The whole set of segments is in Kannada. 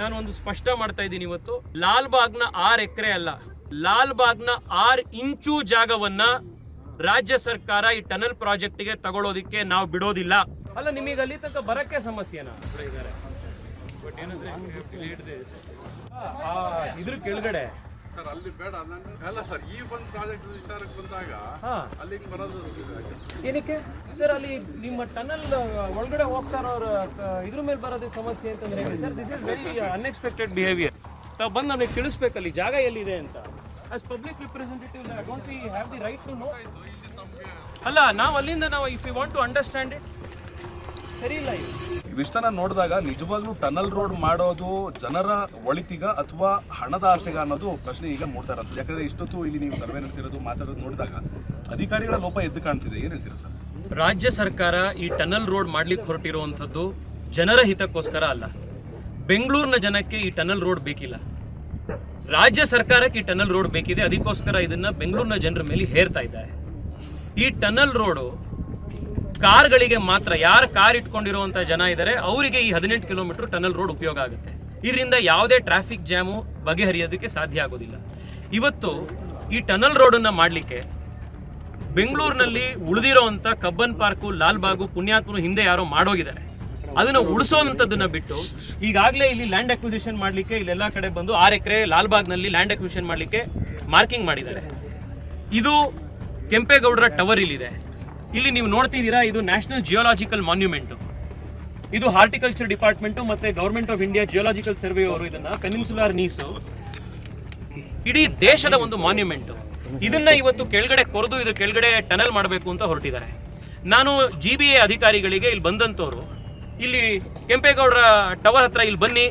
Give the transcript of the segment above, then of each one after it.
ನಾನು ಒಂದು ಸ್ಪಷ್ಟ ಮಾಡ್ತಾ ಇದ್ದೀನಿ ಇವತ್ತು. ಲಾಲ್ಬಾಗ್ನ ಆರ್ ಎಕರೆ ಅಲ್ಲ ಲಾಲ್ಬಾಗ್ನ ಆರ್ ಇಂಚು ಜಾಗವನ್ನ ರಾಜ್ಯ ಸರ್ಕಾರ ಈ ಟನಲ್ ಪ್ರಾಜೆಕ್ಟ್ಗೆ ತಗೊಳ್ಳೋದಿಕ್ಕೆ ನಾವು ಬಿಡೋದಿಲ್ಲ. ಅಲ್ಲ ನಿಮಗೆ ಅಲ್ಲಿ ತನಕ ಬರಕ್ಕೆ ಸಮಸ್ಯೆನಾ? ಇದ್ರ ಕೆಳಗಡೆ ಸರ್ ಅಲ್ಲಿ ಬೇಡ ಅಲ್ಲ ಸರ್ ಈ ಒಂದು ಪ್ರಾಜೆಕ್ಟ್ ವಿಚಾರಕ್ಕೆ ಬಂದಾಗ ಹಾ. ಅಲ್ಲಿಗೆ ಬರೋದು ಏನಕ್ಕೆ? ಸರ್ ಅಲ್ಲಿ ನಿಮ್ಮ ಟನಲ್ ಒಳಗಡೆ ಹೋಗ್ತಾ ಇರೋರು ಇದ್ರ ಮೇಲೆ ಬರೋದೇ ಸಮಸ್ಯೆ ಅಂತಂದ್ರೆ sir this is very unexpected behaviour ತಾವು ಬಂದು ನಮಗೆ ತಿಳಿಸ್ಬೇಕಲ್ಲಿ ಜಾಗ ಎಲ್ಲಿದೆ ಅಂತ. As public representative don't we have the right to know ಅಲ್ಲ ನಾವು ಅಲ್ಲಿಂದ ನಾವು if you want to understand it ಸರಿ ಇಲ್ಲ ಇದು. ಇವಿಷ್ಟನ್ನ ನೋಡಿದಾಗ ನಿಜವಾಗ್ಲೂ ಟನಲ್ ರೋಡ್ ಮಾಡೋದು ಜನರ ಒಳಿತಿಗ ಅಥವಾ ಹಣದ ಆಸೆಗ ಅನ್ನೋದು ಪ್ರಶ್ನೆ ಈಗ ಮೂಡ್ತಾ ಇರೋದು. ಯಾಕಂದ್ರೆ ಇಷ್ಟೊತ್ತು ಇಲ್ಲಿ ನೀವು ಸರ್ವೆ ನಡೆಸಿರೋದು ಮಾತಾಡೋದು ನೋಡಿದಾಗ ಅಧಿಕಾರಿಗಳ ಲೋಪ ಎದ್ದು ಕಾಣ್ತಿದೆ. ಏನ್ ಹೇಳ್ತೀರಾ ಸರ್? ರಾಜ್ಯ ಸರ್ಕಾರ ಈ ಟನಲ್ ರೋಡ್ ಮಾಡ್ಲಿಕ್ಕೆ ಹೊರಟಿರುವಂಥದ್ದು ಜನರ ಹಿತಕ್ಕೋಸ್ಕರ ಅಲ್ಲ. ಬೆಂಗಳೂರಿನ ಜನಕ್ಕೆ ಈ ಟನಲ್ ರೋಡ್ ಬೇಕಿಲ್ಲ. ರಾಜ್ಯ ಸರ್ಕಾರಕ್ಕೆ ಈ ಟನಲ್ ರೋಡ್ ಬೇಕಿದೆ. ಅದಕ್ಕೋಸ್ಕರ ಇದನ್ನ ಬೆಂಗಳೂರಿನ ಜನರ ಮೇಲೆ ಹೇರ್ತಾ ಇದ್ದಾರೆ. ಈ ಟನಲ್ ರೋಡು ಕಾರ್ಗಳಿಗೆ ಮಾತ್ರ, ಯಾರು ಕಾರ್ ಇಟ್ಕೊಂಡಿರುವಂಥ ಜನ ಇದ್ದಾರೆ ಅವರಿಗೆ ಈ ಹದಿನೆಂಟು ಕಿಲೋಮೀಟರ್ ಟನಲ್ ರೋಡ್ ಉಪಯೋಗ ಆಗುತ್ತೆ. ಇದರಿಂದ ಯಾವುದೇ ಟ್ರಾಫಿಕ್ ಜಾಮು ಬಗೆಹರಿಯೋದಕ್ಕೆ ಸಾಧ್ಯ ಆಗೋದಿಲ್ಲ. ಇವತ್ತು ಈ ಟನಲ್ ರೋಡನ್ನು ಮಾಡಲಿಕ್ಕೆ ಬೆಂಗಳೂರಿನಲ್ಲಿ ಉಳಿದಿರೋವಂಥ ಕಬ್ಬನ್ ಪಾರ್ಕು, ಲಾಲ್ಬಾಗು ಪುಣ್ಯಾತ್ಮನು ಹಿಂದೆ ಯಾರೋ ಮಾಡೋಗಿದ್ದಾರೆ. ಅದನ್ನು ಉಳಿಸೋವಂಥದ್ದನ್ನು ಬಿಟ್ಟು ಈಗಾಗಲೇ ಇಲ್ಲಿ ಲ್ಯಾಂಡ್ ಅಕ್ವಿಸಿಷನ್ ಮಾಡಲಿಕ್ಕೆ ಇಲ್ಲೆಲ್ಲ ಕಡೆ ಬಂದು ಆರು ಎಕರೆ ಲಾಲ್ಬಾಗ್ನಲ್ಲಿ ಲ್ಯಾಂಡ್ ಅಕ್ವಿಸಿಷನ್ ಮಾಡಲಿಕ್ಕೆ ಮಾರ್ಕಿಂಗ್ ಮಾಡಿದ್ದಾರೆ. ಇದು ಕೆಂಪೇಗೌಡರ ಟವರ್ ಇಲ್ಲಿದೆ. ಇಲ್ಲಿ ನೀವು ನೋಡ್ತಿದ್ದೀರಾ ಇದು ನ್ಯಾಷನಲ್ ಜಿಯೋಲಾಜಿಕಲ್ ಮಾನ್ಯುಮೆಂಟ್ ಇದು ಹಾರ್ಟಿಕಲ್ಚರ್ ಡಿಪಾರ್ಟ್ಮೆಂಟ್ ಮತ್ತೆ government of India geological survey ಅವರು ಇದನ್ನ ಪೆನಿನ್ಸುಲಾರ್ ನೀಸು ಇಡೀ ದೇಶದ ಒಂದು ಮಾನ್ಯುಮೆಂಟ್ ಇದನ್ನ ಇವತ್ತು ಕೆಳಗಡೆ ಕೊರೆದು ಇದ್ರ ಕೆಳಗಡೆ ಟನಲ್ ಮಾಡಬೇಕು ಅಂತ ಹೊರಟಿದ್ದಾರೆ. ನಾನು ಜಿ ಬಿ ಎ ಅಧಿಕಾರಿಗಳಿಗೆ ಇಲ್ಲಿ ಬಂದಂತವರು, ಇಲ್ಲಿ ಕೆಂಪೇಗೌಡರ ಟವರ್ ಹತ್ರ ಇಲ್ಲಿ ಬನ್ನಿ.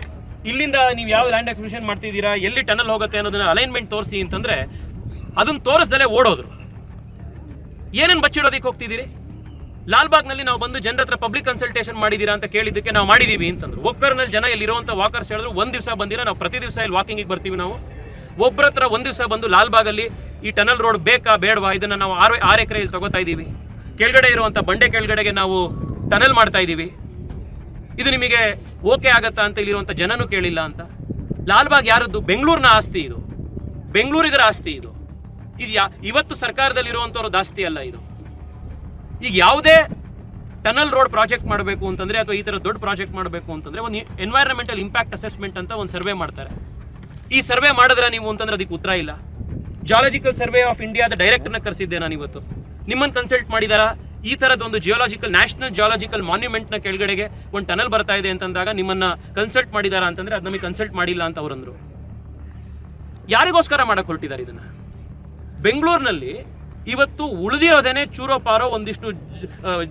ಇಲ್ಲಿಂದ ನೀವು ಯಾವ ಲ್ಯಾಂಡ್ ಎಕ್ಸ್ಪ್ರೆಷನ್ ಮಾಡ್ತಿದ್ದೀರಾ, ಎಲ್ಲಿ ಟನಲ್ ಹೋಗುತ್ತೆ ಅನ್ನೋದನ್ನ ಅಲೈನ್ಮೆಂಟ್ ತೋರಿಸಿ ಅಂತಂದ್ರೆ, ಅದನ್ನ ತೋರಿಸ್ದಲೇ ಓಡೋದ್ರು. ಏನೇನು ಬಚ್ಚಿಡೋದಕ್ಕೆ ಹೋಗ್ತಿದ್ದೀರಿ? ಲಾಲ್ಬಾಗ್ನಲ್ಲಿ ನಾವು ಬಂದು ಜನರ ಹತ್ರ ಪಬ್ಲಿಕ್ ಕನ್ಸಲ್ಟೇಷನ್ ಮಾಡಿದ್ದೀರಾ ಅಂತ ಕೇಳಿದ್ದಕ್ಕೆ ನಾವು ಮಾಡಿದ್ದೀವಿ ಅಂತಂದ್ರು. ಒಕ್ಕರ್ನಲ್ಲಿ ಜನ ಇಲ್ಲಿರುವಂಥ ವಾಕರ್ಸ್ ಹೇಳಿದ್ರು, ಒಂದು ದಿವಸ ಬಂದಿರ ನಾವು ಪ್ರತಿ ದಿವಸ ಇಲ್ಲಿ ವಾಕಿಂಗಿಗೆ ಬರ್ತೀವಿ ನಾವು. ಒಬ್ಬರ ಹತ್ರ ಒಂದು ದಿವಸ ಬಂದು ಲಾಲ್ಬಾಗಲ್ಲಿ ಈ ಟನಲ್ ರೋಡ್ ಬೇಕಾ ಬೇಡವಾ, ಇದನ್ನು ನಾವು ಆರು ಆರು ಎಕರೆ ಇಲ್ಲಿ ತಗೋತಾ ಇದ್ದೀವಿ ಕೆಳಗಡೆ ಇರುವಂಥ ಬಂಡೆ ಕೆಳಗಡೆಗೆ ನಾವು ಟನಲ್ ಮಾಡ್ತಾ ಇದ್ದೀವಿ ಇದು ನಿಮಗೆ ಓಕೆ ಆಗತ್ತಾ ಅಂತ ಇಲ್ಲಿರುವಂಥ ಜನನೂ ಕೇಳಿಲ್ಲ ಅಂತ. ಲಾಲ್ಬಾಗ್ ಯಾರದ್ದು? ಬೆಂಗಳೂರಿನ ಆಸ್ತಿ ಇದು. ಬೆಂಗಳೂರಿಗರ ಆಸ್ತಿ ಇದು. ಇದು ಯಾ ಇವತ್ತು ಸರ್ಕಾರದಲ್ಲಿರುವಂಥವ್ರ ದಾಸ್ತಿ ಅಲ್ಲ ಇದು. ಈಗ ಯಾವುದೇ ಟನಲ್ ರೋಡ್ ಪ್ರಾಜೆಕ್ಟ್ ಮಾಡಬೇಕು ಅಂತಂದ್ರೆ ಅಥವಾ ಈ ಥರ ದೊಡ್ಡ ಪ್ರಾಜೆಕ್ಟ್ ಮಾಡಬೇಕು ಅಂತಂದ್ರೆ ಒಂದು ಎನ್ವೈರನ್ಮೆಂಟಲ್ ಇಂಪ್ಯಾಕ್ಟ್ ಅಸೆಸ್ಮೆಂಟ್ ಅಂತ ಒಂದು ಸರ್ವೆ ಮಾಡ್ತಾರೆ. ಈ ಸರ್ವೆ ಮಾಡಿದ್ರೆ ನೀವು ಅಂತಂದ್ರೆ ಅದಕ್ಕೆ ಉತ್ತರ ಇಲ್ಲ. ಜಾಲಜಿಕಲ್ ಸರ್ವೆ ಆಫ್ ಇಂಡಿಯಾದ ಡೈರೆಕ್ಟರ್ನ ಕರೆಸಿದ್ದೆ ನಾನು ಇವತ್ತು. ನಿಮ್ಮನ್ನು ಕನ್ಸಲ್ಟ್ ಮಾಡಿದಾರಾ? ಈ ಥರದ ಒಂದು ಜಿಯೋಲಾಜಿಕಲ್ ನ್ಯಾಷನಲ್ ಜಿಯಾಲಜಿಕಲ್ ಮಾನ್ಯುಮೆಂಟ್ನ ಕೆಳಗಡೆಗೆ ಒಂದು ಟನಲ್ ಬರ್ತಾ ಇದೆ ಅಂತಂದಾಗ ನಿಮ್ಮನ್ನ ಕನ್ಸಲ್ಟ್ ಮಾಡಿದಾರ ಅಂತಂದ್ರೆ ಅದು ನಮಗೆ ಕನ್ಸಲ್ಟ್ ಮಾಡಿಲ್ಲ ಅಂತ ಅವರಂದರು ಯಾರಿಗೋಸ್ಕರ ಮಾಡಕ್ಕೆ ಹೊರಟಿದ್ದಾರೆ ಇದನ್ನ? ಬೆಂಗಳೂರಿನಲ್ಲಿ ಇವತ್ತು ಉಳಿದಿರೋದೇನೆ ಚೂರೋ ಪಾರೋ ಒಂದಿಷ್ಟು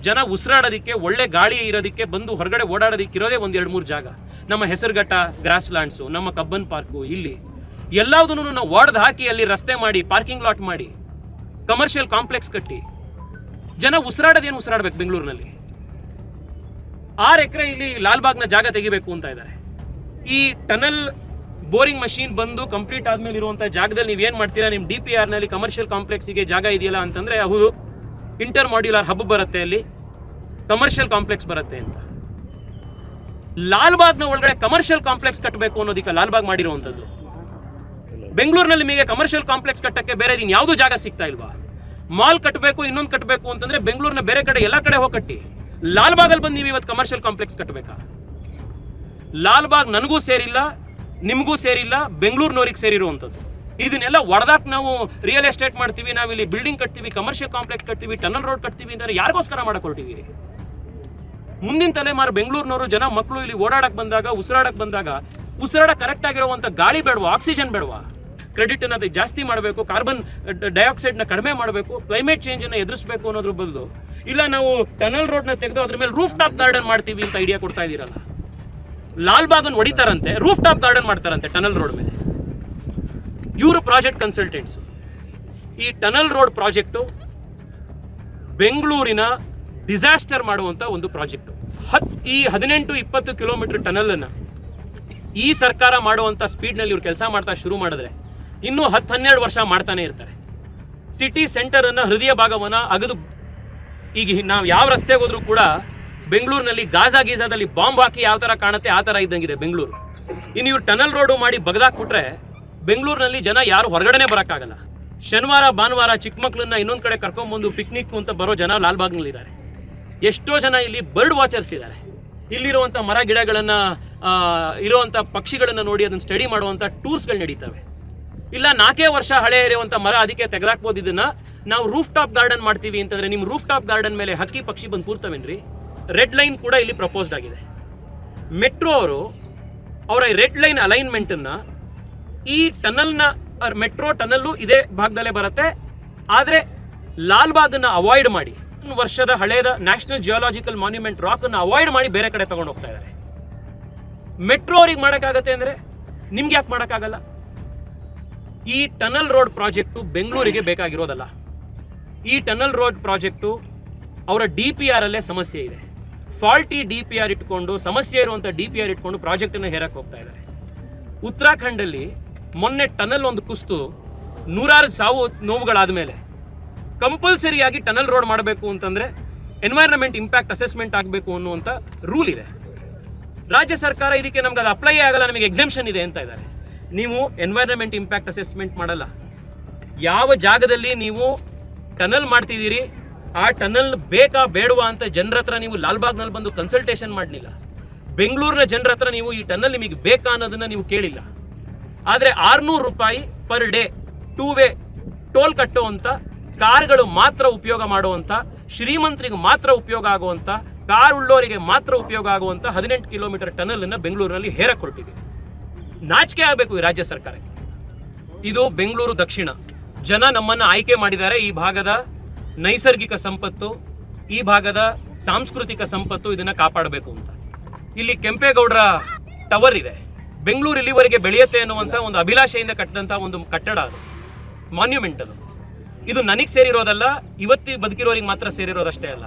ಜನ ಉಸಿರಾಡೋದಕ್ಕೆ, ಒಳ್ಳೆ ಗಾಳಿ ಇರೋದಕ್ಕೆ, ಬಂದು ಹೊರಗಡೆ ಓಡಾಡೋದಕ್ಕೆ ಇರೋದೇ ಒಂದು ಎರಡು ಮೂರು ಜಾಗ. ನಮ್ಮ ಹೆಸರುಘಟ್ಟ ಗ್ರಾಸ್ ಲ್ಯಾಂಡ್ಸು ನಮ್ಮ ಕಬ್ಬನ್ ಪಾರ್ಕು ಇಲ್ಲಿ. ಎಲ್ಲದನ್ನು ನಾವು ಒಡೆದು ಹಾಕಿ ಅಲ್ಲಿ ರಸ್ತೆ ಮಾಡಿ, ಪಾರ್ಕಿಂಗ್ ಲಾಟ್ ಮಾಡಿ ಕಮರ್ಷಿಯಲ್ ಕಾಂಪ್ಲೆಕ್ಸ್ ಕಟ್ಟಿ. ಜನ ಉಸಿರಾಡೋದೇನು ಉಸಿರಾಡ್ಬೇಕು ಬೆಂಗಳೂರಿನಲ್ಲಿ? ಆರು ಎಕರೆ ಇಲ್ಲಿ ಲಾಲ್ಬಾಗ್ನ ಜಾಗ ತೆಗಿಬೇಕು ಅಂತ ಇದ್ದಾರೆ ಈ ಟನಲ್ ಬೋರಿಂಗ್ ಮಷೀನ್ ಬಂದು ಕಂಪ್ಲೀಟ್ ಆದ್ಮೇಲೆ ಇರುವಂಥ ಜಾಗದಲ್ಲಿ ನೀವು ಏನು ಮಾಡ್ತೀರಾ? ನಿಮ್ಮ ಡಿ ಪಿ ಆರ್ನಲ್ಲಿ ಕಮರ್ಷಿಯಲ್ ಕಾಂಪ್ಲೆಕ್ಸಿಗೆ ಜಾಗ ಇದೆಯಲ್ಲ ಅಂತಂದರೆ ಅವು ಇಂಟರ್ ಮಾಡ್ಯುಲರ್ ಹಬ್ ಬರುತ್ತೆ ಅಲ್ಲಿ. ಕಮರ್ಷಿಯಲ್ ಕಾಂಪ್ಲೆಕ್ಸ್ ಬರುತ್ತೆ ಅಂತ. ಲಾಲ್ಬಾಗ್ನ ಒಳಗಡೆ ಕಮರ್ಷಿಯಲ್ ಕಾಂಪ್ಲೆಕ್ಸ್ ಕಟ್ಟಬೇಕು ಅನ್ನೋದಕ್ಕೆ ಲಾಲ್ಬಾಗ್ ಮಾಡಿರುವಂಥದ್ದು. ಬೆಂಗಳೂರಿನಲ್ಲಿ ನಿಮಗೆ ಕಮರ್ಷಿಯಲ್ ಕಾಂಪ್ಲೆಕ್ಸ್ ಕಟ್ಟಕ್ಕೆ ಬೇರೆ ದಿನ ಯಾವುದೂ ಜಾಗ ಸಿಗ್ತಾ ಇಲ್ವಾ? ಮಾಲ್ ಕಟ್ಟಬೇಕು ಇನ್ನೊಂದು ಕಟ್ಟಬೇಕು ಅಂತಂದ್ರೆ ಬೆಂಗಳೂರಿನ ಬೇರೆ ಕಡೆ ಎಲ್ಲ ಕಡೆ ಹೋಗಿ ಕಟ್ಟಿ ಲಾಲ್ಬಾಗಲ್ಲಿ ಬಂದು ನೀವು ಇವತ್ತು ಕಮರ್ಷಿಯಲ್ ಕಾಂಪ್ಲೆಕ್ಸ್ ಕಟ್ಟಬೇಕಾ ಲಾಲ್ಬಾಗ್ ನನಗೂ ಸೇರಿಲ್ಲ ನಿಮಗೂ ಸೇರಿಲ್ಲ, ಬೆಂಗಳೂರಿನವ್ರಿಗೆ ಸೇರಿರುವಂಥದ್ದು. ಇದನ್ನೆಲ್ಲ ಒಡೆದಾಕ್ ನಾವು ರಿಯಲ್ ಎಸ್ಟೇಟ್ ಮಾಡ್ತೀವಿ, ನಾವು ಇಲ್ಲಿ ಬಿಲ್ಡಿಂಗ್ ಕಟ್ತೀವಿ ಕಮರ್ಷಿಯಲ್ ಕಾಂಪ್ಲೆಕ್ಸ್ ಕಟ್ತೀವಿ ಟನಲ್ ರೋಡ್ ಕಟ್ತೀವಿ ಅಂದರೆ ಯಾರಿಗೋಸ್ಕರ ಮಾಡಕ್ ಹೊರಟಿದ್ದೀರಿ ಮುಂದಿನ ತಲೆಮಾರು ಬೆಂಗಳೂರಿನವರು, ಜನ ಮಕ್ಕಳು ಇಲ್ಲಿ ಓಡಾಡಕ್ಕೆ ಬಂದಾಗ ಉಸಿರಾಡಕ್ಕೆ ಬಂದಾಗ, ಉಸಿರಾಡ ಕರೆಕ್ಟ್ ಆಗಿರುವಂಥ ಗಾಳಿ ಬೇಡವಾ ಆಕ್ಸಿಜನ್ ಬೇಡವಾ? ಕ್ರೆಡಿಟ್ ಅನ್ನೋದು ಜಾಸ್ತಿ ಮಾಡಬೇಕು ಕಾರ್ಬನ್ ಡೈಆಕ್ಸೈಡ್ನ ಕಡಿಮೆ ಮಾಡಬೇಕು ಕ್ಲೈಮೇಟ್ ಚೇಂಜ್ ಅನ್ನ ಎದುರಿಸಬೇಕು ಅನ್ನೋದ್ರ ಬದಲು. ಇಲ್ಲ ನಾವು ಟನಲ್ ರೋಡ್ನ ತೆಗೆದು ಅದ್ರ ಮೇಲೆ ರೂಫ್ ಟಾಪ್ ಗಾರ್ಡನ್ ಮಾಡ್ತೀವಿ ಅಂತ ಐಡಿಯಾ ಕೊಡ್ತಾ ಇದೀರಲ್ಲ. ಲಾಲ್ ಬಾಗನ್ ಹೊಡಿತಾರಂತೆ ರೂಫ್ ಟಾಪ್ ಗಾರ್ಡನ್ ಮಾಡ್ತಾರಂತೆ ಟನಲ್ ರೋಡ್ ಮೇಲೆ. ಇವರು ಪ್ರಾಜೆಕ್ಟ್ ಕನ್ಸಲ್ಟೆಂಟ್ಸ್. ಈ ಟನಲ್ ರೋಡ್ ಪ್ರಾಜೆಕ್ಟು ಬೆಂಗಳೂರಿನ ಡಿಸಾಸ್ಟರ್ ಮಾಡುವಂತ ಒಂದು ಪ್ರಾಜೆಕ್ಟ್. ಹತ್, ಈ ಹದಿನೆಂಟು ಇಪ್ಪತ್ತು ಕಿಲೋಮೀಟರ್ ಟನಲ್ ಅನ್ನ ಈ ಸರ್ಕಾರ ಮಾಡುವಂತ ಸ್ಪೀಡ್ನಲ್ಲಿ ಇವ್ರು ಕೆಲಸ ಮಾಡ್ತಾ ಶುರು ಮಾಡಿದ್ರೆ ಇನ್ನೂ ಹತ್ತು ಹನ್ನೆರಡು ವರ್ಷ ಮಾಡ್ತಾನೆ ಇರ್ತಾರೆ. ಸಿಟಿ ಸೆಂಟರ್ ಅನ್ನ ಹೃದಯ ಭಾಗವನ್ನ ಅಗದು, ಈಗ ನಾವು ಯಾವ ರಸ್ತೆಗೆ ಹೋದರೂ ಕೂಡ ಬೆಂಗಳೂರಿನಲ್ಲಿ ಗಾಜಾ ಗೀಜಾದಲ್ಲಿ ಬಾಂಬ್ ಹಾಕಿ ಯಾವ ತರ ಕಾಣುತ್ತೆ, ಆ ತರ ಇದ್ದಂಗಿದೆ ಬೆಂಗಳೂರು. ಇನ್ನು ಇವ್ರು ಟನಲ್ ರೋಡು ಮಾಡಿ ಬಗದಾಕ್ಬಿಟ್ರೆ ಬೆಂಗಳೂರಿನಲ್ಲಿ ಜನ ಯಾರು ಹೊರಗಡೆನೆ ಬರೋಕ್ಕಾಗಲ್ಲ. ಶನಿವಾರ, ಭಾನುವಾರ ಚಿಕ್ಕ ಮಕ್ಕಳನ್ನ ಇನ್ನೊಂದು ಕಡೆ ಕರ್ಕೊಂಬಂದು ಪಿಕ್ನಿಕ್ ಅಂತ ಬರೋ ಜನ ಲಾಲ್ಬಾಗ್ನಲ್ಲಿದ್ದಾರೆ. ಎಷ್ಟೋ ಜನ ಇಲ್ಲಿ ಬರ್ಡ್ ವಾಚರ್ಸ್ ಇದ್ದಾರೆ. ಇಲ್ಲಿರುವಂಥ ಮರ ಗಿಡಗಳನ್ನು ಇರುವಂಥ ಪಕ್ಷಿಗಳನ್ನು ನೋಡಿ ಅದನ್ನು ಸ್ಟಡಿ ಮಾಡುವಂಥ ಟೂರ್ಸ್ಗಳು ನಡೀತವೆ. ಇಲ್ಲ, ನಾಲ್ಕೇ ವರ್ಷ ಹಳೆ ಇರುವಂಥ ಮರ ಅದಕ್ಕೆ ತೆಗೆದಾಕ್ಬೋದು ಇದನ್ನ. ನಾವು ರೂಫ್ ಟಾಪ್ ಗಾರ್ಡನ್ ಮಾಡ್ತೀವಿ ಅಂತಂದ್ರೆ ನಿಮ್ಮ ರೂಫ್ ಟಾಪ್ ಗಾರ್ಡನ್ ಮೇಲೆ ಹಕ್ಕಿ ಪಕ್ಷಿ ಬಂದು ಕೂರ್ತವೇನ್ರಿ? ರೆಡ್ ಲೈನ್ ಕೂಡ ಇಲ್ಲಿ ಪ್ರಪೋಸ್ಡ್ ಆಗಿದೆ. ಮೆಟ್ರೋ ಅವರು ಅವರ ರೆಡ್ ಲೈನ್ ಅಲೈನ್ಮೆಂಟನ್ನು ಈ ಟನಲ್ನ ಮೆಟ್ರೋ ಟನಲ್ಲು ಇದೇ ಭಾಗದಲ್ಲೇ ಬರುತ್ತೆ. ಆದರೆ ಲಾಲ್ಬಾಗನ್ನು ಅವಾಯ್ಡ್ ಮಾಡಿ ವರ್ಷದ ಹಳೆಯದ ನ್ಯಾಷನಲ್ ಜಿಯೋಲಾಜಿಕಲ್ ಮಾನ್ಯುಮೆಂಟ್ ರಾಕನ್ನು ಅವಾಯ್ಡ್ ಮಾಡಿ ಬೇರೆ ಕಡೆ ತಗೊಂಡು ಹೋಗ್ತಾ ಇದ್ದಾರೆ ಮೆಟ್ರೋ ಅವ್ರಿಗೆ ಮಾಡೋಕ್ಕಾಗತ್ತೆ ಅಂದ್ರೆ ನಿಮ್ಗೆ ಯಾಕೆ ಮಾಡೋಕ್ಕಾಗಲ್ಲ? ಈ ಟನಲ್ ರೋಡ್ ಪ್ರಾಜೆಕ್ಟು ಬೆಂಗಳೂರಿಗೆ ಬೇಕಾಗಿರೋದಲ್ಲ. ಈ ಟನಲ್ ರೋಡ್ ಪ್ರಾಜೆಕ್ಟು ಅವರ ಡಿ ಪಿ ಆರಲ್ಲೇ ಸಮಸ್ಯೆ ಇದೆ. ಫಾಲ್ಟಿ ಡಿ ಪಿ ಆರ್ ಇಟ್ಕೊಂಡು, ಸಮಸ್ಯೆ ಇರುವಂಥ ಡಿ ಪಿ ಆರ್ ಇಟ್ಕೊಂಡು ಪ್ರಾಜೆಕ್ಟನ್ನು ಹೇರಕ್ಕೆ ಹೋಗ್ತಾ ಇದ್ದಾರೆ ಉತ್ತರಾಖಂಡಲ್ಲಿ ಮೊನ್ನೆ ಟನಲ್ ಒಂದು ಕುಸ್ತು ನೂರಾರು ಸಾವು ನೋವುಗಳಾದ ಮೇಲೆ ಕಂಪಲ್ಸರಿಯಾಗಿ ಟನಲ್ ರೋಡ್ ಮಾಡಬೇಕು ಅಂತಂದ್ರೆ ಎನ್ವೈರನ್ಮೆಂಟ್ ಇಂಪ್ಯಾಕ್ಟ್ ಅಸೆಸ್ಮೆಂಟ್ ಆಗಬೇಕು ಅನ್ನುವಂಥ ರೂಲ್ ಇದೆ. ರಾಜ್ಯ ಸರ್ಕಾರ ಇದಕ್ಕೆ ನಮ್ಗೆ ಅದು ಅಪ್ಲೈ ಆಗಲ್ಲ, ನಮಗೆ ಎಕ್ಸೆಂಪ್ಷನ್ ಇದೆ ಅಂತ ಇದ್ದಾರೆ ನೀವು ಎನ್ವೈರನ್ಮೆಂಟ್ ಇಂಪ್ಯಾಕ್ಟ್ ಅಸೆಸ್ಮೆಂಟ್ ಮಾಡಲ್ಲ. ಯಾವ ಜಾಗದಲ್ಲಿ ನೀವು ಟನಲ್ ಮಾಡ್ತಿದ್ದೀರಿ ಆ ಟನಲ್ ಬೇಕಾ ಬೇಡವಾ ಅಂತ ಜನರ ಹತ್ರ ನೀವು ಲಾಲ್ಬಾಗ್ನಲ್ಲಿ ಬಂದು ಕನ್ಸಲ್ಟೇಷನ್ ಮಾಡಲಿಲ್ಲ. ಬೆಂಗಳೂರಿನ ಜನರ ಹತ್ರ ನೀವು ಈ ಟನಲ್ ನಿಮಗೆ ಬೇಕಾ ಅನ್ನೋದನ್ನ ನೀವು ಕೇಳಿಲ್ಲ. ಆದರೆ ಆರ್ನೂರು ರೂಪಾಯಿ per day two way toll ಕಟ್ಟುವಂಥ ಕಾರ್ಗಳು ಮಾತ್ರ ಉಪಯೋಗ ಮಾಡುವಂಥ ಶ್ರೀಮಂತರಿಗೆ ಮಾತ್ರ ಉಪಯೋಗ ಆಗುವಂಥ ಕಾರ್ ಉಳ್ಳೋರಿಗೆ ಮಾತ್ರ ಉಪಯೋಗ ಆಗುವಂಥ ಹದಿನೆಂಟು ಕಿಲೋಮೀಟರ್ ಟನಲನ್ನು ಬೆಂಗಳೂರಿನಲ್ಲಿ ಹೇರಕೊಟ್ಟಿದೆ. ನಾಚಿಕೆ ಆಗಬೇಕು ಈ ರಾಜ್ಯ ಸರ್ಕಾರಕ್ಕೆ. ಇದು ಬೆಂಗಳೂರು ದಕ್ಷಿಣ. ಜನ ನಮ್ಮನ್ನು ಆಯ್ಕೆ ಮಾಡಿದ್ದಾರೆ ಈ ಭಾಗದ ನೈಸರ್ಗಿಕ ಸಂಪತ್ತು, ಈ ಭಾಗದ ಸಾಂಸ್ಕೃತಿಕ ಸಂಪತ್ತು ಇದನ್ನ ಕಾಪಾಡಬೇಕು ಅಂತ. ಇಲ್ಲಿ ಕೆಂಪೇಗೌಡರ ಟವರ್ ಇದೆ. ಬೆಂಗಳೂರು ಇಲ್ಲಿವರೆಗೆ ಬೆಳೆಯುತ್ತೆ ಅನ್ನುವಂಥ ಒಂದು ಅಭಿಲಾಷೆಯಿಂದ ಕಟ್ಟಿದಂಥ ಒಂದು ಕಟ್ಟಡ ಅದು. ಮಾನ್ಯುಮೆಂಟ್ ಅದು. ಇದು ನನಗೆ ಸೇರಿರೋದಲ್ಲ, ಇವತ್ತಿ ಬದುಕಿರೋರಿಗೆ ಮಾತ್ರ ಸೇರಿರೋದಷ್ಟೇ ಅಲ್ಲ.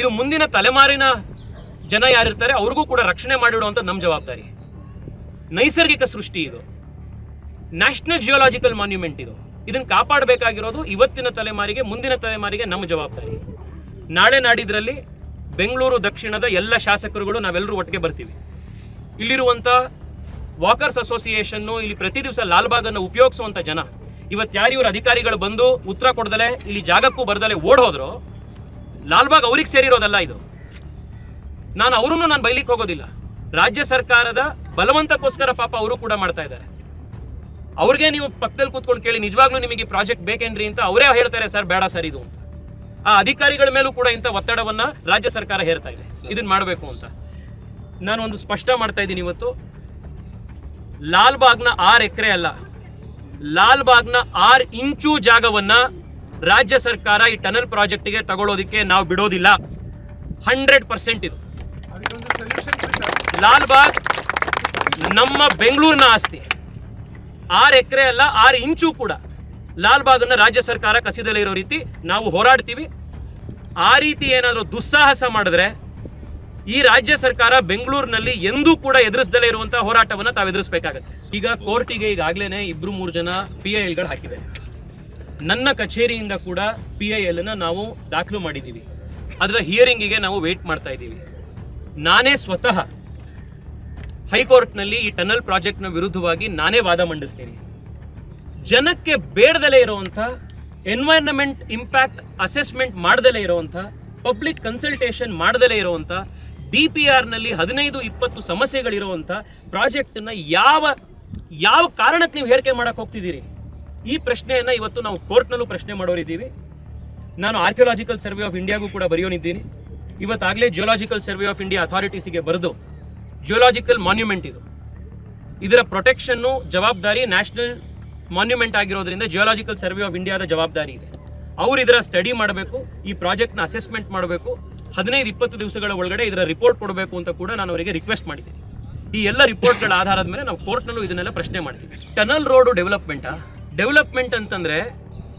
ಇದು ಮುಂದಿನ ತಲೆಮಾರಿನ ಜನ ಯಾರಿರ್ತಾರೆ, ಅವ್ರಿಗೂ ಕೂಡ ರಕ್ಷಣೆ ಮಾಡಿಡುವಂಥ ನಮ್ಮ ಜವಾಬ್ದಾರಿ. ನೈಸರ್ಗಿಕ ಸೃಷ್ಟಿ ಇದು. ನ್ಯಾಷನಲ್ ಜಿಯೋಲಾಜಿಕಲ್ ಮಾನ್ಯುಮೆಂಟ್ ಇದು. ಇದನ್ನು ಕಾಪಾಡಬೇಕಾಗಿರೋದು ಇವತ್ತಿನ ತಲೆಮಾರಿಗೆ, ಮುಂದಿನ ತಲೆಮಾರಿಗೆ ನಮ್ಮ ಜವಾಬ್ದಾರಿ. ನಾಳೆ ನಾಡಿದ್ರಲ್ಲಿ ಬೆಂಗಳೂರು ದಕ್ಷಿಣದ ಎಲ್ಲ ಶಾಸಕರುಗಳು ನಾವೆಲ್ಲರೂ ಒಟ್ಟಿಗೆ ಬರ್ತೀವಿ. ಇಲ್ಲಿರುವಂಥ ವಾಕರ್ಸ್ ಅಸೋಸಿಯೇಷನ್ನು ಇಲ್ಲಿ ಪ್ರತಿ ದಿವಸ ಲಾಲ್ಬಾಗನ್ನು ಉಪಯೋಗಿಸುವಂಥ ಜನ, ಇವತ್ತು ಯಾರು ಅಧಿಕಾರಿಗಳು ಬಂದು ಉತ್ತರ ಕೊಡದಲೆ, ಇಲ್ಲಿ ಜಾಗಕ್ಕೂ ಬರ್ದಲೆ ಓಡ್ ಹೋದ್ರು, ಲಾಲ್ಬಾಗ್ ಅವ್ರಿಗೆ ಸೇರಿರೋದಲ್ಲ ಇದು. ನಾನು ಅವರನ್ನು ನಾನು ಬೈಲಿಕ್ಕೆ ಹೋಗೋದಿಲ್ಲ. ರಾಜ್ಯ ಸರ್ಕಾರದ ಬಲವಂತಕ್ಕೋಸ್ಕರ ಪಾಪ ಅವರು ಕೂಡ ಮಾಡ್ತಾ ಇದ್ದಾರೆ. ಅವ್ರಿಗೆ ನೀವು ಪಕ್ಕದಲ್ಲಿ ಕೂತ್ಕೊಂಡು ಕೇಳಿ ನಿಜವಾಗ್ಲೂ ನಿಮಗೆ ಪ್ರಾಜೆಕ್ಟ್ ಬೇಕೇನ್ರಿ ಅಂತ ಅವರೇ ಹೇಳ್ತಾರೆ ಸರ್ ಬೇಡ ಸರ್ ಇದು ಅಂತ. ಆ ಅಧಿಕಾರಿಗಳ ಮೇಲೂ ಕೂಡ ಇಂಥ ಒತ್ತಡವನ್ನ ರಾಜ್ಯ ಸರ್ಕಾರ ಹೇರ್ತಾ ಇದೆ. ಇದನ್ನ ಮಾಡಬೇಕು ಅಂತ. ನಾನು ಒಂದು ಸ್ಪಷ್ಟ ಮಾಡ್ತಾ ಇದ್ದೀನಿ ಇವತ್ತು. ಲಾಲ್ಬಾಗ್ನ ಆರು ಎಕರೆ ಅಲ್ಲ ಲಾಲ್ಬಾಗ್ನ ಆರು ಇಂಚು ಜಾಗವನ್ನ ರಾಜ್ಯ ಸರ್ಕಾರ ಈ ಟನಲ್ ಪ್ರಾಜೆಕ್ಟ್ಗೆ ತಗೊಳ್ಳೋದಕ್ಕೆ ನಾವು ಬಿಡೋದಿಲ್ಲ. ಹಂಡ್ರೆಡ್ ಪರ್ಸೆಂಟ್ ಇದು. ಲಾಲ್ಬಾಗ್ ನಮ್ಮ ಬೆಂಗಳೂರಿನ ಆಸ್ತಿ. ಆರು ಎಕರೆ ಅಲ್ಲ, ಆರು ಇಂಚು ಕೂಡ ಲಾಲ್ಬಾಗನ್ನ ರಾಜ್ಯ ಸರ್ಕಾರ ಕಸಿದಲ್ಲೇ ಇರೋ ರೀತಿ ನಾವು ಹೋರಾಡ್ತೀವಿ. ಆ ರೀತಿ ಏನಾದರೂ ದುಸ್ಸಾಹಸ ಮಾಡಿದ್ರೆ ಈ ರಾಜ್ಯ ಸರ್ಕಾರ ಬೆಂಗಳೂರಿನಲ್ಲಿ ಎಂದೂ ಕೂಡ ಎದುರಿಸದಲ್ಲೇ ಇರುವಂತಹ ಹೋರಾಟವನ್ನು ತಾವು ಎದುರಿಸಬೇಕಾಗತ್ತೆ. ಈಗ ಕೋರ್ಟಿಗೆ ಈಗಾಗಲೇ ಇಬ್ರು ಮೂರು ಜನ ಪಿ ಐ ಎಲ್ಗಳು ಹಾಕಿದೆ ನನ್ನ ಕಚೇರಿಯಿಂದ ಕೂಡ ಪಿ ಐ ಎಲ್ನ ನಾವು ದಾಖಲು ಮಾಡಿದ್ದೀವಿ. ಅದರ ಹಿಯರಿಂಗಿಗೆ ನಾವು ವೇಟ್ ಮಾಡ್ತಾ ಇದ್ದೀವಿ. ನಾನೇ ಸ್ವತಃ ಹೈಕೋರ್ಟ್ನಲ್ಲಿ ಈ ಟನಲ್ ಪ್ರಾಜೆಕ್ಟ್ನ ವಿರುದ್ಧವಾಗಿ ನಾನೇ ವಾದ ಮಂಡಿಸ್ತೀನಿ. ಜನಕ್ಕೆ ಬೇಡದಲೇ ಇರುವಂಥ ಎನ್ವೈರನ್ಮೆಂಟ್ ಇಂಪ್ಯಾಕ್ಟ್ ಅಸೆಸ್ಮೆಂಟ್ ಮಾಡದಲೇ ಇರುವಂಥ ಪಬ್ಲಿಕ್ ಕನ್ಸಲ್ಟೇಷನ್ ಮಾಡದಲೇ ಇರುವಂಥ ಡಿ ಪಿ ಆರ್ನಲ್ಲಿ ಹದಿನೈದು, ಇಪ್ಪತ್ತು ಸಮಸ್ಯೆಗಳಿರುವಂಥ ಪ್ರಾಜೆಕ್ಟನ್ನ ಯಾವ ಯಾವ ಕಾರಣಕ್ಕೆ ನೀವು ಹೇರಿಕೆ ಮಾಡಕ್ಕೆ ಹೋಗ್ತಿದ್ದೀರಿ? ಈ ಪ್ರಶ್ನೆಯನ್ನು ಇವತ್ತು ನಾವು ಕೋರ್ಟ್ನಲ್ಲೂ ಪ್ರಶ್ನೆ ಮಾಡೋರಿದ್ದೀವಿ. ನಾನು ಆರ್ಕಿಯೋಲಾಜಿಕಲ್ ಸರ್ವೆ ಆಫ್ ಇಂಡಿಯಾಗೂ ಕೂಡ ಬರೆಯೋನಿದ್ದೀನಿ. ಇವತ್ತಾಗಲೇ ಜಿಯೋಲಾಜಿಕಲ್ ಸರ್ವೆ ಆಫ್ ಇಂಡಿಯಾ ಅಥಾರಿಟೀಸಿಗೆ ಬರೆದು ಜಿಯೋಲಾಜಿಕಲ್ ಮಾನ್ಯುಮೆಂಟ್ ಇದು. ಇದರ ಪ್ರೊಟೆಕ್ಷನ್ನು ಜವಾಬ್ದಾರಿ ನ್ಯಾಷನಲ್ ಮಾನ್ಯುಮೆಂಟ್ ಆಗಿರೋದ್ರಿಂದ ಜಿಯೋಲಾಜಿಕಲ್ ಸರ್ವೆ ಆಫ್ ಇಂಡಿಯಾದ ಜವಾಬ್ದಾರಿ ಇದೆ. ಅವರು ಇದರ ಸ್ಟಡಿ ಮಾಡಬೇಕು, ಈ ಪ್ರಾಜೆಕ್ಟ್ನ ಅಸೆಸ್ಮೆಂಟ್ ಮಾಡಬೇಕು, ಹದಿನೈದು, ಇಪ್ಪತ್ತು ದಿವಸಗಳ ಒಳಗಡೆ ಇದರ ರಿಪೋರ್ಟ್ ಕೊಡಬೇಕು ಅಂತ ಕೂಡ ನಾನು ಅವರಿಗೆ ರಿಕ್ವೆಸ್ಟ್ ಮಾಡಿದ್ದೀನಿ. ಈ ಎಲ್ಲ ರಿಪೋರ್ಟ್ಗಳ ಆಧಾರದ ಮೇಲೆ ನಾವು ಕೋರ್ಟ್ನಲ್ಲೂ ಇದನ್ನೆಲ್ಲ ಪ್ರಶ್ನೆ ಮಾಡ್ತೀವಿ. ಟನಲ್ ರೋಡು ಡೆವಲಪ್ಮೆಂಟಾ ಡೆವಲಪ್ಮೆಂಟ್ ಅಂತಂದ್ರೆ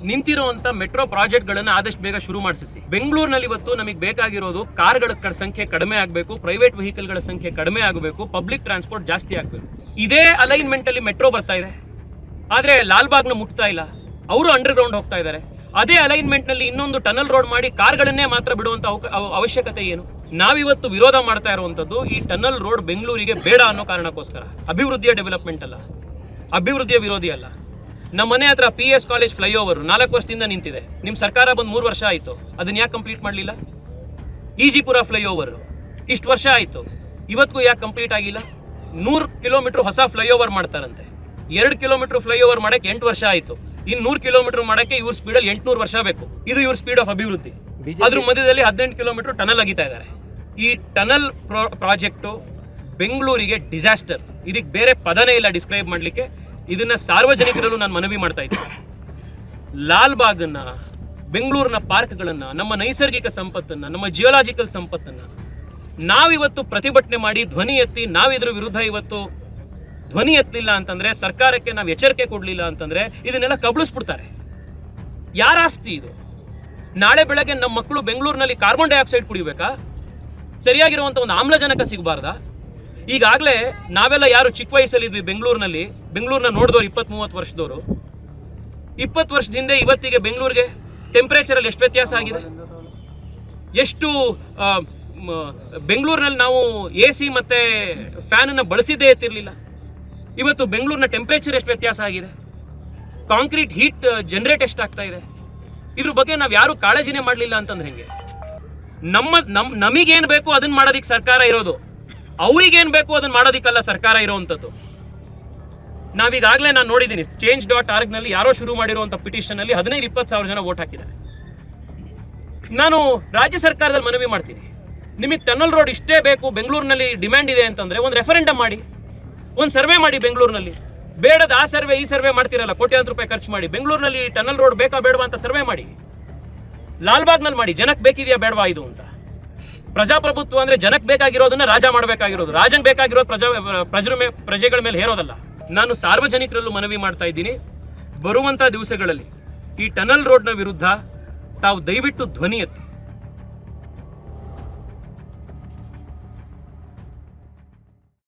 ನಿಂತಿರುವಂತ ಮೆಟ್ರೋ ಪ್ರಾಜೆಕ್ಟ್ಗಳನ್ನು ಆದಷ್ಟು ಬೇಗ ಶುರು ಮಾಡಿಸಿ ಬೆಂಗಳೂರಿನಲ್ಲಿ ಇವತ್ತು ನಮಗೆ ಬೇಕಾಗಿರೋದು ಕಾರ್ಗಳ ಸಂಖ್ಯೆ ಕಡಿಮೆ ಆಗಬೇಕು, ಪ್ರೈವೇಟ್ ವೆಹಿಕಲ್ಗಳ ಸಂಖ್ಯೆ ಕಡಿಮೆ ಆಗಬೇಕು, ಪಬ್ಲಿಕ್ ಟ್ರಾನ್ಸ್ಪೋರ್ಟ್ ಜಾಸ್ತಿ ಆಗಬೇಕು. ಇದೇ ಅಲೈನ್ಮೆಂಟ್ ಅಲ್ಲಿ ಮೆಟ್ರೋ ಬರ್ತಾ ಇದೆ. ಆದ್ರೆ ಲಾಲ್ಬಾಗ್ನ ಮುಟ್ತಾ ಇಲ್ಲ. ಅವರು ಅಂಡರ್ ಗ್ರೌಂಡ್ ಹೋಗ್ತಾ ಇದ್ದಾರೆ ಅದೇ ಅಲೈನ್ಮೆಂಟ್ನಲ್ಲಿ ಇನ್ನೊಂದು ಟನಲ್ ರೋಡ್ ಮಾಡಿ ಕಾರ್ಗಳನ್ನೇ ಮಾತ್ರ ಬಿಡುವಂತ ಅವಶ್ಯಕತೆ ಏನು? ನಾವಿವತ್ತು ವಿರೋಧ ಮಾಡ್ತಾ ಇರುವಂತದ್ದು ಈ ಟನಲ್ ರೋಡ್ ಬೆಂಗಳೂರಿಗೆ ಬೇಡ ಅನ್ನೋ ಕಾರಣಕ್ಕೋಸ್ಕರ. ಅಭಿವೃದ್ಧಿಯ ಡೆವಲಪ್ಮೆಂಟ್ ಅಲ್ಲ. ಅಭಿವೃದ್ಧಿಯ ವಿರೋಧಿ ಅಲ್ಲ. ನಮ್ಮ ಮನೆ ಹತ್ರ ಪಿ ಎಸ್ ಕಾಲೇಜ್ ಫ್ಲೈಓವರ್ ನಾಲ್ಕು ವರ್ಷದಿಂದ ನಿಂತಿದೆ. ನಿಮ್ಮ ಸರ್ಕಾರ ಬಂದು ಮೂರು ವರ್ಷ ಆಯಿತು. ಅದನ್ನ ಯಾಕೆ ಕಂಪ್ಲೀಟ್ ಮಾಡಲಿಲ್ಲ? ಈಜಿಪುರ ಫ್ಲೈಓವರ್ ಇಷ್ಟು ವರ್ಷ ಆಯಿತು. ಇವತ್ತಿಗೂ ಯಾಕೆ ಕಂಪ್ಲೀಟ್ ಆಗಿಲ್ಲ? ನೂರು ಕಿಲೋಮೀಟರ್ ಹೊಸ ಫ್ಲೈಓವರ್ ಮಾಡ್ತಾರಂತೆ. ಎರಡು ಕಿಲೋಮೀಟರ್ ಫ್ಲೈಓವರ್ ಮಾಡಕ್ಕೆ ಎಂಟು ವರ್ಷ ಆಯಿತು. ಇನ್ನು ನೂರು ಕಿಲೋಮೀಟರ್ ಮಾಡಕ್ಕೆ ಇವ್ರ ಸ್ಪೀಡಲ್ಲಿ ಎಂಟುನೂರು ವರ್ಷ ಬೇಕು. ಇದು ಇವ್ರ ಸ್ಪೀಡ್ ಆಫ್ ಅಭಿವೃದ್ಧಿ. ಅದ್ರ ಮಧ್ಯದಲ್ಲಿ ಹದಿನೆಂಟು ಕಿಲೋಮೀಟರ್ ಟನಲ್ ಅಗಿತಾ ಇದ್ದಾರೆ ಈ ಟನಲ್ ಪ್ರಾಜೆಕ್ಟು ಬೆಂಗಳೂರಿಗೆ ಡಿಸಾಸ್ಟರ್ ಇದಕ್ಕೆ ಬೇರೆ ಪದನೇ ಇಲ್ಲ ಡಿಸ್ಕ್ರೈಬ್ ಮಾಡಲಿಕ್ಕೆ. ಇದನ್ನ ಸಾರ್ವಜನಿಕರಲ್ಲೂ ನಾನು ಮನವಿ ಮಾಡ್ತಾ ಇದ್ದೀನಿ. ಲಾಲ್ಬಾಗನ್ನ ಬೆಂಗಳೂರಿನ ಪಾರ್ಕ್ಗಳನ್ನ, ನಮ್ಮ ನೈಸರ್ಗಿಕ ಸಂಪತ್ತನ್ನ, ನಮ್ಮ ಜಿಯೋಲಾಜಿಕಲ್ ಸಂಪತ್ತನ್ನ ನಾವಿವತ್ತು ಪ್ರತಿಭಟನೆ ಮಾಡಿ ಧ್ವನಿ ಎತ್ತಿ, ನಾವಿದ್ರ ವಿರುದ್ಧ ಇವತ್ತು ಧ್ವನಿ ಎತ್ತಲಿಲ್ಲ ಅಂತಂದ್ರೆ, ಸರ್ಕಾರಕ್ಕೆ ನಾವು ಎಚ್ಚರಿಕೆ ಕೊಡಲಿಲ್ಲ ಅಂತಂದ್ರೆ ಇದನ್ನೆಲ್ಲ ಕಬಳಿಸ್ಬಿಡ್ತಾರೆ. ಯಾರ ಆಸ್ತಿ ಇದು? ನಾಳೆ ಬೆಳಗ್ಗೆ ನಮ್ಮ ಮಕ್ಕಳು ಬೆಂಗಳೂರಿನಲ್ಲಿ ಕಾರ್ಬನ್ ಡೈಆಕ್ಸೈಡ್ ಕುಡಿಬೇಕಾ? ಸರಿಯಾಗಿರುವಂಥ ಒಂದು ಆಮ್ಲಜನಕ ಸಿಗಬಾರ್ದಾ? ಈಗಾಗಲೇ ನಾವೆಲ್ಲ ಯಾರು ಚಿಕ್ಕ ವಯಸ್ಸಲ್ಲಿದ್ವಿ ಬೆಂಗಳೂರಿನಲ್ಲಿ ಬೆಂಗಳೂರನ್ನ ನೋಡಿದವರು ಇಪ್ಪತ್ತ್ ಮೂವತ್ತು ವರ್ಷದವರು. ಇಪ್ಪತ್ತು ವರ್ಷದಿಂದ ಇವತ್ತಿಗೆ ಬೆಂಗಳೂರಿಗೆ ಟೆಂಪ್ರೇಚರಲ್ಲಿ ಎಷ್ಟು ವ್ಯತ್ಯಾಸ ಆಗಿದೆ? ಎಷ್ಟು ಬೆಂಗಳೂರಿನಲ್ಲಿ ನಾವು ಎ ಸಿ ಮತ್ತು ಫ್ಯಾನನ್ನು ಬಳಸಿದ್ದೇ ಎತ್ತಿರಲಿಲ್ಲ ಇವತ್ತು ಬೆಂಗಳೂರಿನ ಟೆಂಪ್ರೇಚರ್ ಎಷ್ಟು ವ್ಯತ್ಯಾಸ ಆಗಿದೆ? ಕಾಂಕ್ರೀಟ್ ಹೀಟ್ ಜನರೇಟ್ ಎಷ್ಟಾಗ್ತಾ ಇದೆ? ಇದ್ರ ಬಗ್ಗೆ ನಾವು ಯಾರೂ ಕಾಳಜಿನೇ ಮಾಡಲಿಲ್ಲ ಅಂತಂದ್ರೆ ಹೆಂಗೆ? ನಮ್ಮ, ನಮ್, ನಮಗೇನು ಬೇಕು ಅದನ್ನು ಮಾಡೋದಕ್ಕೆ ಸರ್ಕಾರ ಇರೋದು. ಅವ್ರಿಗೇನು ಬೇಕು ಅದನ್ನ ಮಾಡೋದಿಕ್ಕಲ್ಲ ಸರ್ಕಾರ ಇರೋವಂಥದ್ದು ನಾವೀಗಾಗಲೇ ನಾನು ನೋಡಿದ್ದೀನಿ ಚೇಂಜ್ ಡಾಟ್ ಆರ್ಗ್ನಲ್ಲಿ ಯಾರೋ ಶುರು ಮಾಡಿರುವಂಥ ಪಿಟಿಷನಲ್ಲಿ ಹದಿನೈದು, ಇಪ್ಪತ್ತು ಸಾವಿರ ಜನ ವೋಟ್ ಹಾಕಿದ್ದಾರೆ. ನಾನು ರಾಜ್ಯ ಸರ್ಕಾರದಲ್ಲಿ ಮನವಿ ಮಾಡ್ತೀನಿ. ನಿಮಗೆ ಟನಲ್ ರೋಡ್ ಇಷ್ಟೇ ಬೇಕು, ಬೆಂಗಳೂರಿನಲ್ಲಿ ಡಿಮ್ಯಾಂಡ್ ಇದೆ ಅಂತಂದ್ರೆ ಒಂದು ರೆಫರೆಂಡಮ್ ಮಾಡಿ, ಒಂದು ಸರ್ವೆ ಮಾಡಿ ಬೆಂಗಳೂರಿನಲ್ಲಿ. ಬೇಡದ ಆ ಸರ್ವೆ, ಈ ಸರ್ವೆ ಮಾಡ್ತಿರಲ್ಲ, ಕೋಟ್ಯಾಂತರ ರೂಪಾಯಿ ಖರ್ಚು ಮಾಡಿ, ಬೆಂಗಳೂರಿನಲ್ಲಿ ಟನಲ್ ರೋಡ್ ಬೇಕಾ ಬೇಡವಾ ಅಂತ ಸರ್ವೆ ಮಾಡಿ. ಲಾಲ್ಬಾಗ್ನಲ್ಲಿ ಮಾಡಿ, ಜನಕ್ಕೆ ಬೇಕಿದೆಯಾ ಬೇಡವಾ ಇದು ಅಂತ. ಪ್ರಜಾಪ್ರಭುತ್ವ ಅಂದ್ರೆ ಜನಕ್ಕೆ ಬೇಕಾಗಿರೋದನ್ನ ರಾಜ ಮಾಡಬೇಕಾಗಿರೋದು. ರಾಜನ್ ಬೇಕಾಗಿರೋದು ಪ್ರಜಾ, ಪ್ರಜರ ಪ್ರಜೆಗಳ ಮೇಲೆ ಹೇರೋದಲ್ಲ. ನಾನು ಸಾರ್ವಜನಿಕರಲ್ಲೂ ಮನವಿ ಮಾಡ್ತಾ ಇದ್ದೀನಿ. ಬರುವಂತ ದಿವಸಗಳಲ್ಲಿ ಈ ಟನಲ್ ರೋಡ್ನ ವಿರುದ್ಧ ತಾವು ದಯವಿಟ್ಟು ಧ್ವನಿ ಎತ್ತಿ.